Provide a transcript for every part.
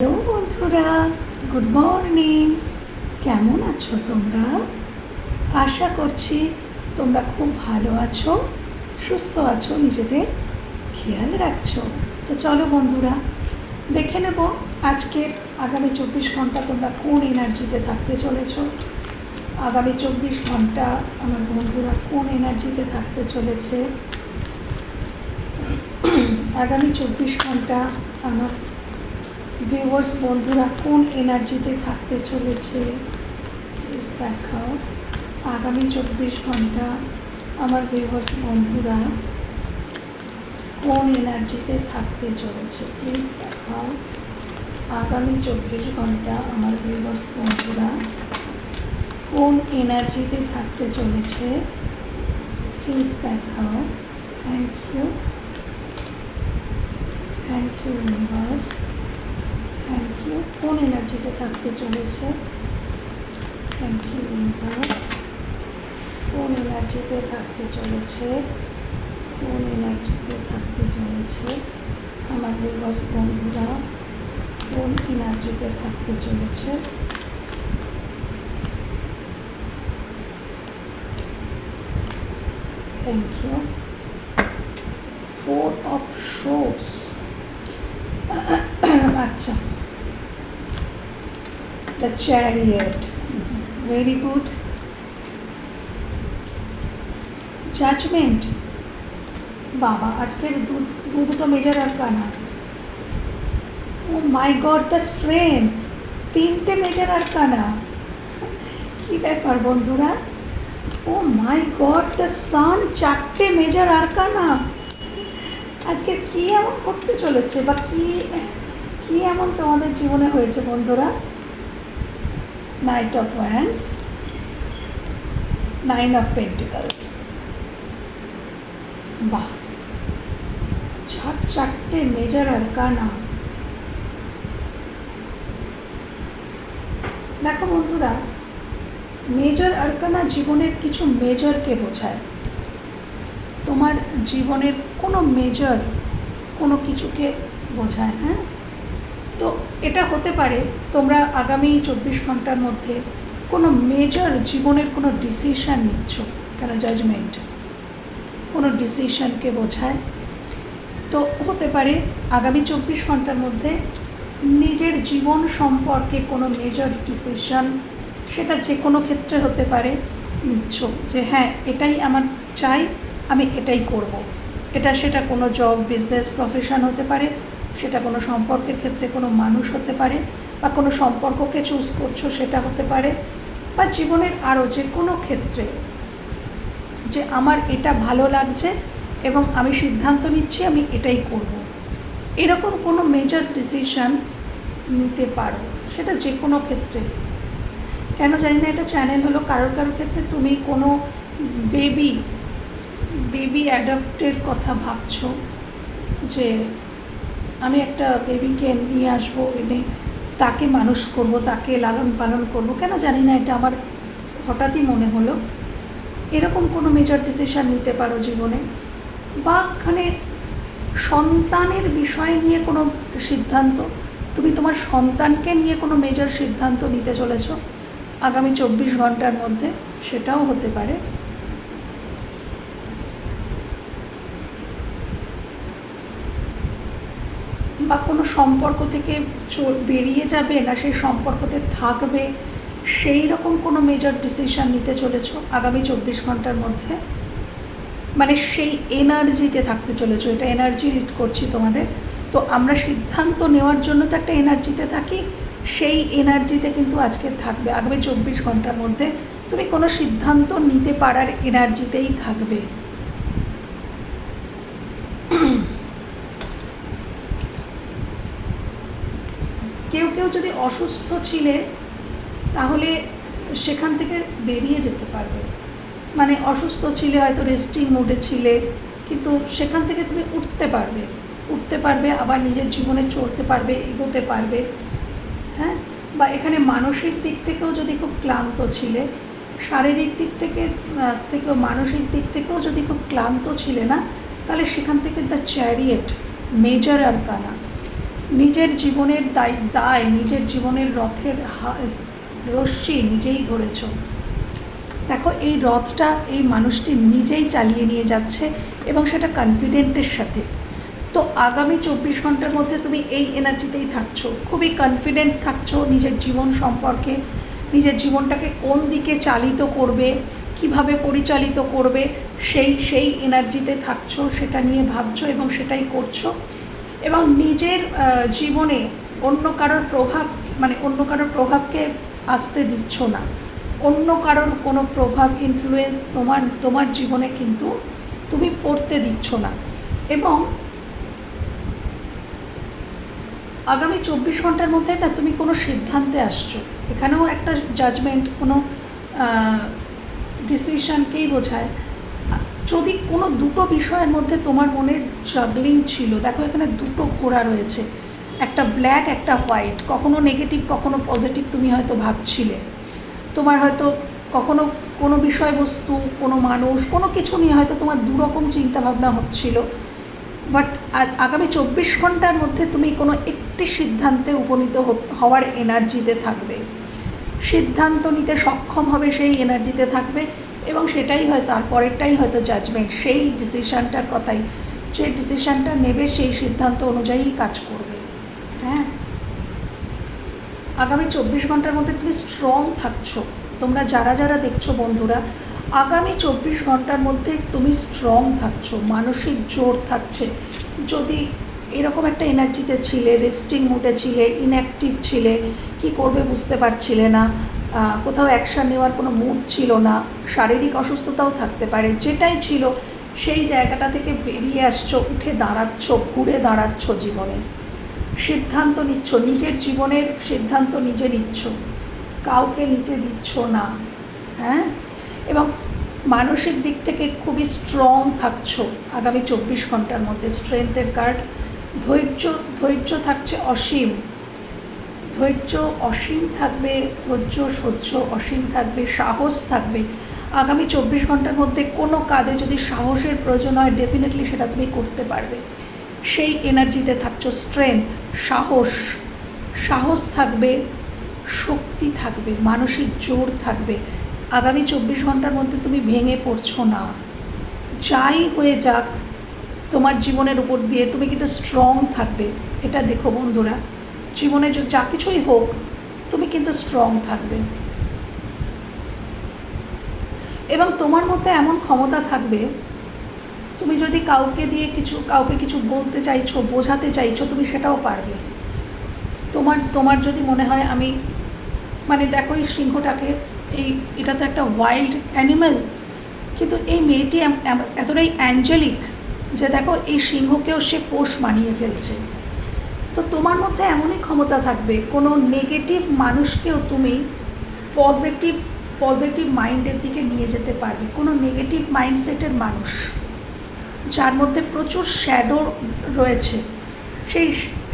Hello বন্ধুরা, good morning. কেমন আছো তোমরা? আশা করছি তোমরা খুব ভালো আছো, সুস্থ আছো, নিজেদের খেয়াল রাখছো। তো চলো বন্ধুরা, দেখে নেব আজকের আগামী চব্বিশ ঘণ্টা তোমরা কোন এনার্জিতে থাকতে চলেছো। আগামী চব্বিশ ঘণ্টা আমার বন্ধুরা কোন এনার্জিতে থাকতে চলেছে। আগামী চব্বিশ ঘণ্টা আমার ভিউয়ার্স বন্ধুরা, কোন এনার্জিতে থাকতে চলেছে? দেখাও। আগামী চব্বিশ ঘণ্টা আমার ভিউয়ার্স বন্ধুরা, কোন এনার্জিতে থাকতে চলেছে? প্লিজ দেখাও। আগামী চব্বিশ ঘণ্টা আমার ভিউয়ার্স বন্ধুরা, কোন এনার্জিতে থাকতে চলেছে? প্লিজ দেখাও। Thank you thank you universe কোন এনার্জিতে থাকতে চলেছে? থ্যাংক ইউ ইউনিভার্স কোন এনার্জিতে থাকতে চলেছে? কোন এনার্জিতে থাকতে চলেছে? আমার ভিউয়ার্স বন্ধুরা, কোন এনার্জিতে থাকতে চলেছে? Thank you four of shows আচ্ছা। The chariot very good judgement বাবা, আজকের দু দুটো মেজার আর কানা oh my god the strength তিনটে মেজার আর কানা কী ব্যাপার বন্ধুরা? ও মাই গড দ্য সান চারটে মেজার আর কানা আজকে কি এমন করতে চলেছে বা কি কি এমন তোমাদের জীবনে হয়েছে বন্ধুরা? Knight of wands nine of pentacles বাহ। চার চারটে মেজার আরকানা দেখো বন্ধুরা মেজর আরকানা জীবনের কিছু মেজরকে বোঝায়? তোমার জীবনের কোনো মেজর কোনো কিছুকে বোঝায় হ্যাঁ? তো এটা হতে পারে তোমরা আগামী চব্বিশ ঘণ্টার মধ্যে কোনো মেজর জীবনের কোনো ডিসিশান নিচ্ছ কেন জাজমেন্ট কোনো ডিসিশানকে বোঝায় তো হতে পারে আগামী চব্বিশ ঘণ্টার মধ্যে নিজের জীবন সম্পর্কে কোনো মেজর ডিসিশন সেটা যে কোনো ক্ষেত্রে হতে পারে নিচ্ছ যে হ্যাঁ এটাই আমার চাই, আমি এটাই করব। এটা সেটা কোনো জব বিজনেস প্রফেশন হতে পারে সেটা কোনো সম্পর্কের ক্ষেত্রে কোনো মানুষ হতে পারে বা কোনো সম্পর্ককে চুজ করছ সেটা হতে পারে বা জীবনের আরও যে কোনো ক্ষেত্রে যে আমার এটা ভালো লাগছে এবং আমি সিদ্ধান্ত নিচ্ছি আমি এটাই করব। এরকম কোনো মেজর ডিসিশান নিতে পারো, সেটা যে কোনো ক্ষেত্রে কেন জানি না, এটা চ্যানেল হলো কারোর কারোর ক্ষেত্রে তুমি কোনো বেবি বেবি অ্যাডাপ্টের কথা ভাবছ যে আমি একটা বেবিকে নিয়ে আসব, এনে তাকে মানুষ করব, তাকে লালন পালন করব, কেন জানি না, এটা আমার হঠাৎই মনে হলো। এরকম কোনো মেজর ডিসিশান নিতে পারো জীবনে? বা এখানে সন্তানের বিষয় নিয়ে কোনো সিদ্ধান্ত? তুমি তোমার সন্তানকে নিয়ে কোনো মেজর সিদ্ধান্ত নিতে চলেছ? আগামী চব্বিশ ঘণ্টার মধ্যে সেটাও হতে পারে। বা কোনো সম্পর্ক থেকে বেরিয়ে যাবে না সেই সম্পর্কতে থাকবে, সেই রকম কোনো মেজর ডিসিশান নিতে চলেছ আগামী চব্বিশ ঘণ্টার মধ্যে? মানে সেই এনার্জিতে থাকতে চলেছ, এটা এনার্জি রিড করছি তোমাদের। তো আমরা সিদ্ধান্ত নেওয়ার জন্য তো একটা এনার্জিতে থাকি, সেই এনার্জিতে কিন্তু আজকে থাকবে আগামী চব্বিশ ঘণ্টার মধ্যে। তুমি কোনো সিদ্ধান্ত নিতে পারার এনার্জিতেই থাকবে কেউ কেউ যদি অসুস্থ ছিলে, তাহলে সেখান থেকে বেরিয়ে যেতে পারবে। মানে অসুস্থ ছিলে, হয়তো রেস্টিং মুডে ছিলে, কিন্তু সেখান থেকে তুমি উঠতে পারবে। উঠতে পারবে, আবার নিজের জীবনে চলতে পারবে, এগোতে পারবে। হ্যাঁ? বা এখানে মানসিক দিক থেকেও যদি খুব ক্লান্ত ছিলে, শারীরিক দিক থেকে থেকেও মানসিক দিক থেকেও যদি খুব ক্লান্ত ছিলে না, তাহলে সেখান থেকে দ্য চ্যারিয়েট মেজর আর কানা নিজের জীবনের দায় দায়, নিজের জীবনের রথের রশ্মি নিজেই ধরেছ। দেখো, এই রথটা এই মানুষটি নিজেই চালিয়ে নিয়ে যাচ্ছে এবং সেটা কনফিডেন্টের সাথে। তো আগামী চব্বিশ ঘণ্টার মধ্যে তুমি এই এনার্জিতেই থাকছো। খুবই কনফিডেন্ট থাকছো নিজের জীবন সম্পর্কে, নিজের জীবনটাকে কোন দিকে চালিত করবে, কীভাবে পরিচালিত করবে, সেই সেই এনার্জিতে থাকছো, সেটা নিয়ে ভাবছ এবং সেটাই করছ। এবং নিজের জীবনে অন্য কারোর প্রভাব মানে অন্য কারোর প্রভাবকে আসতে দিচ্ছ না। অন্য কারোর কোনো প্রভাব ইনফ্লুয়েন্স তোমার তোমার জীবনে কিন্তু তুমি পড়তে দিচ্ছ না। এবং আগামী চব্বিশ ঘণ্টার মধ্যে না তুমি কোনো সিদ্ধান্তে আসছো। এখানেও একটা জাজমেন্ট কোনো ডিসিশনকেই বোঝায় যদি কোনো দুটো বিষয়ের মধ্যে তোমার মনের জাগলিং ছিল, দেখো এখানে দুটো ঘোড়া রয়েছে, একটা ব্ল্যাক একটা হোয়াইট কখনো নেগেটিভ কখনো পজিটিভ তুমি হয়তো ভাবছিলে। তোমার হয়তো কখনো কোনো বিষয়বস্তু, কোনো মানুষ, কোনো কিছু নিয়ে হয়তো তোমার দুরকম চিন্তাভাবনা হচ্ছিল বাট আগামী চব্বিশ ঘণ্টার মধ্যে তুমি কোনো একটি সিদ্ধান্তে উপনীত হওয়ার এনার্জিতে থাকবে। সিদ্ধান্ত নিতে সক্ষম হবে সেই এনার্জিতে থাকবে। এবং সেটাই হয়তো আর পরেরটাই হয়তো জাজমেন্ট সেই ডিসিশানটার কথাই। যে ডিসিশানটা নেবে সেই সিদ্ধান্ত অনুযায়ী কাজ করবে। হ্যাঁ? আগামী চব্বিশ ঘণ্টার মধ্যে তুমি স্ট্রং থাকছো। তোমরা যারা যারা দেখছ বন্ধুরা, আগামী চব্বিশ ঘণ্টার মধ্যে তুমি স্ট্রং থাকছো, মানসিক জোর থাকছে। যদি এরকম একটা এনার্জিতে ছিলে রেস্টিং মুডে ছিলে ইনঅ্যাক্টিভ ছিলে, কি করবে বুঝতে পারছিলে না কোথাও অ্যাকশান নেওয়ার কোনো মুড ছিল না, শারীরিক অসুস্থতাও থাকতে পারে, যেটাই ছিল, সেই জায়গাটা থেকে বেরিয়ে আসছো, উঠে দাঁড়াচ্ছ, ঘুরে দাঁড়াচ্ছ জীবনে। সিদ্ধান্ত নিচ্ছ, নিজের জীবনের সিদ্ধান্ত নিজে নিচ্ছ। কাউকে নিতে দিচ্ছ না হ্যাঁ? এবং মানসিক দিক থেকে খুবই স্ট্রং থাকছো। আগামী চব্বিশ ঘণ্টার মধ্যে স্ট্রেংথের কার্ড ধৈর্য ধৈর্য থাকছে অসীম। ধৈর্য অসীম থাকবে, ধৈর্য, সহ্য অসীম থাকবে, সাহস থাকবে। আগামী চব্বিশ ঘণ্টার মধ্যে কোনো কাজে যদি সাহসের প্রয়োজন হয় ডেফিনেটলি সেটা তুমি করতে পারবে। সেই এনার্জিতে থাকছো স্ট্রেংথ সাহস। সাহস থাকবে, শক্তি থাকবে, মানসিক জোর থাকবে। আগামী চব্বিশ ঘণ্টার মধ্যে তুমি ভেঙে পড়ছো না। যাই হয়ে যাক, তোমার জীবনের উপর দিয়ে তুমি কিন্তু স্ট্রং থাকবে। এটা দেখো বন্ধুরা। জীবনে যা কিছুই হোক, তুমি কিন্তু স্ট্রং থাকবে। এবং তোমার মধ্যে এমন ক্ষমতা থাকবে, তুমি যদি কাউকে দিয়ে কিছু, কাউকে কিছু বলতে চাইছো, বোঝাতে চাইছো, তুমি সেটাও পারবে। তোমার তোমার যদি মনে হয় আমি মানে দেখো এই সিংহটাকে, এই, এটা তো একটা ওয়াইল্ড অ্যানিম্যাল কিন্তু এই মেয়েটি এতটাই অ্যাঞ্জেলিক যে দেখো এই সিংহকেও সে পোষ মানিয়ে ফেলছে। তো তোমার মধ্যে এমনই ক্ষমতা থাকবে, কোনো নেগেটিভ মানুষকেও তুমি পজিটিভ পজিটিভ মাইন্ডের দিকে নিয়ে যেতে পারবে, কোনো নেগেটিভ মাইন্ডসেটের মানুষ। যার মধ্যে প্রচুর শ্যাডো রয়েছে, সেই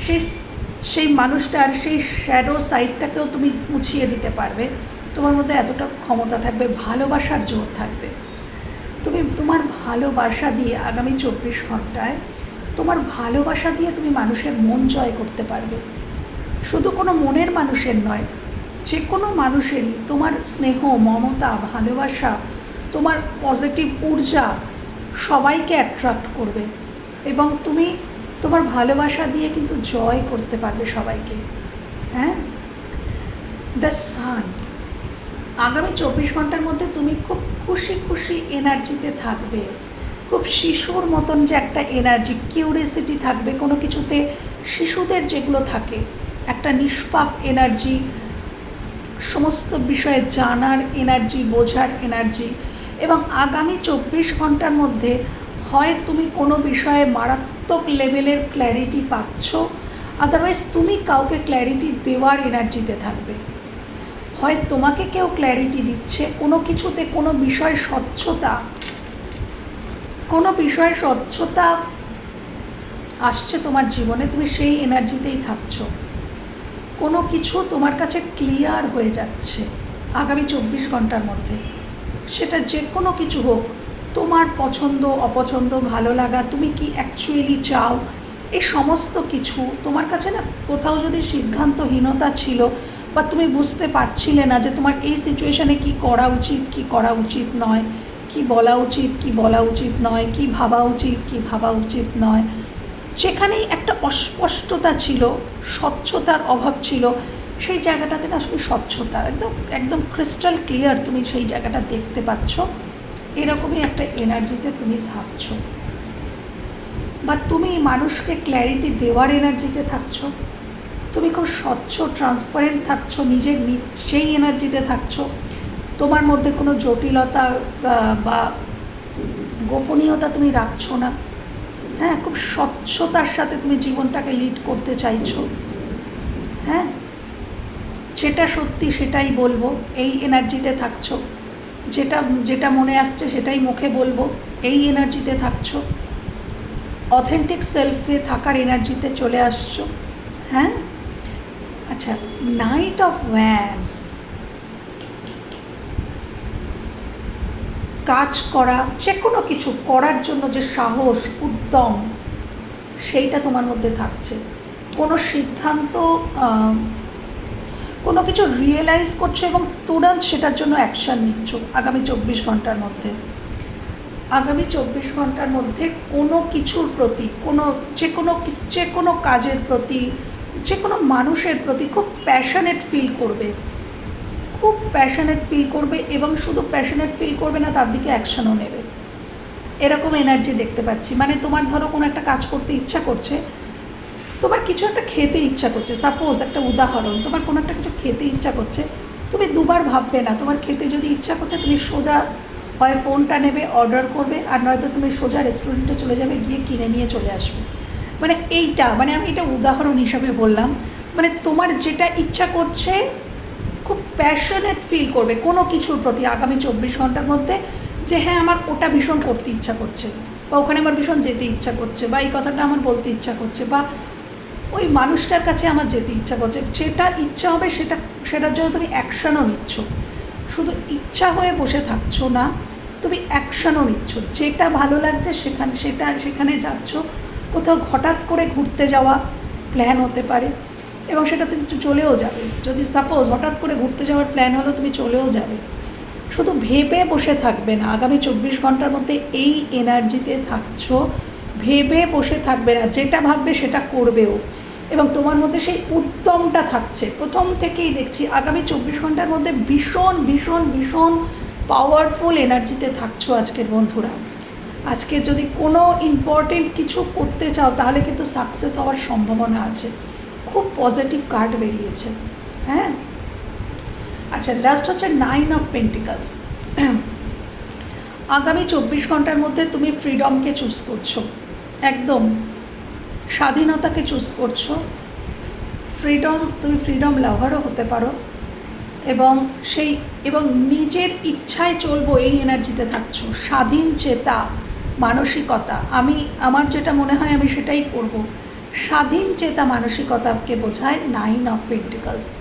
সেই সেই মানুষটার সেই শ্যাডো সাইডটাকেও তুমি মুছিয়ে দিতে পারবে। তোমার মধ্যে এতটা ক্ষমতা থাকবে, ভালোবাসার জোর থাকবে। তুমি তোমার ভালোবাসা দিয়ে আগামী চব্বিশ ঘন্টায় তোমার ভালোবাসা দিয়ে তুমি মানুষের মন জয় করতে পারবে। শুধু কোনো মনের মানুষের নয়, যে কোনো মানুষেরই তোমার স্নেহ, মমতা, ভালোবাসা, তোমার পজিটিভ ঊর্জা সবাইকে অ্যাট্রাক্ট করবে এবং তুমি তোমার ভালোবাসা দিয়ে কিন্তু জয় করতে পারবে সবাইকে। হ্যাঁ? দ্য সান আগামী চব্বিশ ঘণ্টার মধ্যে তুমি খুব খুশি খুশি এনার্জিতে থাকবে। খুব শিশুর মতন যে একটা এনার্জি কিউরিয়াসিটি থাকবে, কোনো কিছুতে শিশুদের যেগুলো থাকে, একটা নিষ্পাপ এনার্জি সমস্ত বিষয়ে জানার এনার্জি বোঝার এনার্জি এবং আগামী চব্বিশ ঘণ্টার মধ্যে হয় তুমি কোনো বিষয়ে মারাত্মক লেভেলের ক্ল্যারিটি পাচ্ছ আদারওয়াইজ তুমি কাউকে ক্ল্যারিটি দেওয়ার এনার্জিতে থাকবে। হয় তোমাকে কেউ ক্ল্যারিটি দিচ্ছে, কোনো কিছুতে কোনো বিষয় স্বচ্ছতা কোনো বিষয়ে স্বচ্ছতা আসছে তোমার জীবনে? তুমি সেই এনার্জিতেই থাকছো। কোনো কিছু তোমার কাছে ক্লিয়ার হয়ে যাচ্ছে আগামী চব্বিশ ঘণ্টার মধ্যে। সেটা যে কোনো কিছু হোক, তোমার পছন্দ, অপছন্দ, ভালো লাগা, তুমি কি অ্যাকচুয়ালি চাও? এই সমস্ত কিছু তোমার কাছে না কোথাও যদি সিদ্ধান্তহীনতা ছিল বা তুমি বুঝতে পারছিলে না যে তোমার এই সিচুয়েশানে কি করা উচিত, কি করা উচিত নয় কি বলা উচিত, কি বলা উচিত নয়, কি ভাবা উচিত, কি ভাবা উচিত নয়। সেখানেই একটা অস্পষ্টতা ছিল, স্বচ্ছতার অভাব ছিল, সেই জায়গাটাতে না আসলে স্বচ্ছতা, একদম একদম ক্রিস্টাল ক্লিয়ার তুমি সেই জায়গাটা দেখতে পাচ্ছ। এরকমই একটা এনার্জিতে তুমি থাকছো। বা তুমি মানুষকে ক্ল্যারিটি দেওয়ার এনার্জিতে থাকছো। তুমি খুব স্বচ্ছ ট্রান্সপারেন্ট থাকছো, নিজের সেই এনার্জিতে থাকছো। তোমার মধ্যে কোনো জটিলতা বা গোপনীয়তা তুমি রাখছো না? হ্যাঁ খুব স্বচ্ছতার সাথে তুমি জীবনটাকে লিড করতে চাইছো। হ্যাঁ যেটা সত্যি সেটাই বলব, এই এনার্জিতে থাকছো। যেটা যেটা মনে আসছে সেটাই মুখে বলব, এই এনার্জিতে থাকছো। অথেন্টিক সেলফে থাকার এনার্জিতে চলে আসছো। হ্যাঁ? আচ্ছা নাইট অফ ওয়্যান্স কাজ করা যে কোনো কিছু করার জন্য যে সাহস, উদ্যম, সেইটা তোমার মধ্যে থাকছে। কোনো সিদ্ধান্ত কোনো কিছু রিয়েলাইজ করছ এবং তুরন্ত সেটার জন্য অ্যাকশান নিচ্ছ আগামী চব্বিশ ঘণ্টার মধ্যে। আগামী চব্বিশ ঘণ্টার মধ্যে কোনো কিছুর প্রতি, কোনো যে কোনো যে কোনো কাজের প্রতি যে কোনো মানুষের প্রতি খুব প্যাশনেট ফিল করবে। প্যাশনেট ফিল করবে এবং শুধু প্যাশনেট ফিল করবে না, তার দিকে অ্যাকশনও নেবে। এরকম এনার্জি দেখতে পাচ্ছি। মানে তোমার ধরো কোনো একটা কাজ করতে ইচ্ছা করছে, তোমার কিছু একটা খেতে ইচ্ছা করছে। সাপোজ একটা উদাহরণ, তোমার কোনো একটা কিছু খেতে ইচ্ছা করছে, তুমি দুবার ভাববে না, তোমার খেতে যদি ইচ্ছা করছে, তুমি সোজা হয় ফোনটা নেবে অর্ডার করবে, আর নয়তো তুমি সোজা রেস্টুরেন্টে চলে যাবে, গিয়ে কিনে নিয়ে চলে আসবে। মানে এইটা মানে আমি এটা উদাহরণ হিসাবে বললাম। মানে তোমার যেটা ইচ্ছা করছে খুব প্যাশনেট ফিল করবে কোনো কিছুর প্রতি আগামী চব্বিশ ঘণ্টার মধ্যে যে হ্যাঁ আমার ওটা ভীষণ করতে ইচ্ছা করছে বা ওখানে আমার ভীষণ যেতে ইচ্ছা করছে বা এই কথাটা আমার বলতে ইচ্ছা করছে বা ওই মানুষটার কাছে আমার যেতে ইচ্ছা করছে। যেটা ইচ্ছা হবে সেটা, সেটার জন্য তুমি অ্যাকশনও নিচ্ছ। শুধু ইচ্ছা হয়ে বসে থাকছো না, তুমি অ্যাকশনও নিচ্ছ। যেটা ভালো লাগছে সেখানে, সেটা, সেখানে যাচ্ছ। কোথাও হঠাৎ করে ঘুরতে যাওয়া প্ল্যান হতে পারে। এবং সেটা তুমি চলেও যাবে। যদি সাপোজ হঠাৎ করে ঘুরতে যাওয়ার প্ল্যান হলো, তুমি চলেও যাবে। শুধু ভেবে বসে থাকবে না, আগামী চব্বিশ ঘণ্টার মধ্যে এই এনার্জিতে থাকছো, ভেবে বসে থাকবে না, যেটা ভাববে সেটা করবেও। এবং তোমার মধ্যে সেই উদ্যমটা থাকছে। প্রথম থেকেই দেখছি আগামী চব্বিশ ঘণ্টার মধ্যে ভীষণ ভীষণ ভীষণ পাওয়ারফুল এনার্জিতে থাকছো আজকের বন্ধুরা। আজকে যদি কোনো ইম্পর্টেন্ট কিছু করতে চাও, তাহলে কিন্তু সাকসেস হওয়ার সম্ভাবনা আছে। খুব পজিটিভ কার্ড বেরিয়েছে। হ্যাঁ? আচ্ছা লাস্ট হচ্ছে নাইন অফ পেন্টিকালস আগামী চব্বিশ ঘণ্টার মধ্যে তুমি ফ্রিডমকে চুজ করছ। একদম স্বাধীনতাকে চুজ করছ। ফ্রিডম তুমি ফ্রিডম লাভারও হতে পারো। এবং সেই, এবং নিজের ইচ্ছায় চলবো এই এনার্জিতে থাকছো। স্বাধীন চেতা, মানসিকতা। আমি, আমার যেটা মনে হয় আমি সেটাই করব। স্বাধীন চেতা মানসিকতাকে বোঝায় নাইন অফ পেন্টিকালস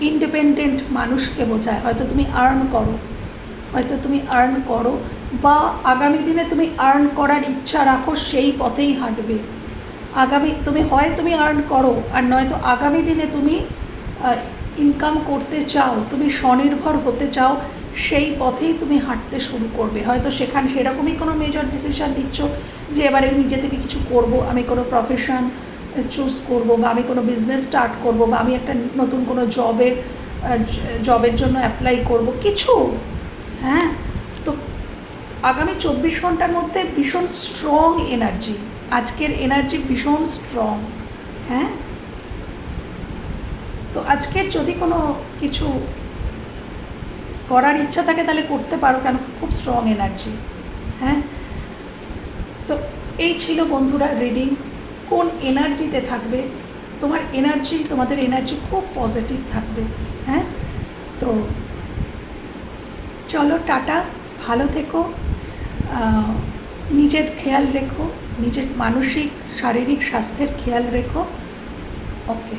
ইন্ডিপেন্ডেন্ট মানুষকে বোঝায়। হয়তো তুমি আর্ন করো। হয়তো তুমি আর্ন করো বা আগামী দিনে তুমি আর্ন করার ইচ্ছা রাখো, সেই পথেই হাঁটবে। আগামী, তুমি, হয় তুমি আর্ন করো আর নয়তো আগামী দিনে তুমি ইনকাম করতে চাও, তুমি স্বনির্ভর হতে চাও, সেই পথেই তুমি হাঁটতে শুরু করবে। হয়তো সেখানে সেরকমই কোনো মেজর ডিসিশান নিচ্ছ যে এবারে নিজে থেকে কিছু করব, আমি কোনো প্রফেশন চুজ করব বা আমি কোনো বিজনেস স্টার্ট করব বা আমি একটা নতুন কোনো জবের জবের জন্য অ্যাপ্লাই করব, কিছু। হ্যাঁ? তো আগামী চব্বিশ ঘণ্টার মধ্যে ভীষণ স্ট্রং এনার্জি আজকের এনার্জি ভীষণ স্ট্রং হ্যাঁ? তো আজকে যদি কোনো কিছু করার ইচ্ছা থাকে তাহলে করতে পারো, কেন? খুব স্ট্রং এনার্জি হ্যাঁ? তো এই ছিল বন্ধুরা রিডিং কোন এনার্জিতে থাকবে? তোমার এনার্জি তোমাদের এনার্জি খুব পজিটিভ থাকবে হ্যাঁ? তো চলো টাটা, ভালো থেকো। নিজের খেয়াল রেখো, নিজের মানসিক, শারীরিক স্বাস্থ্যের খেয়াল রেখো। ওকে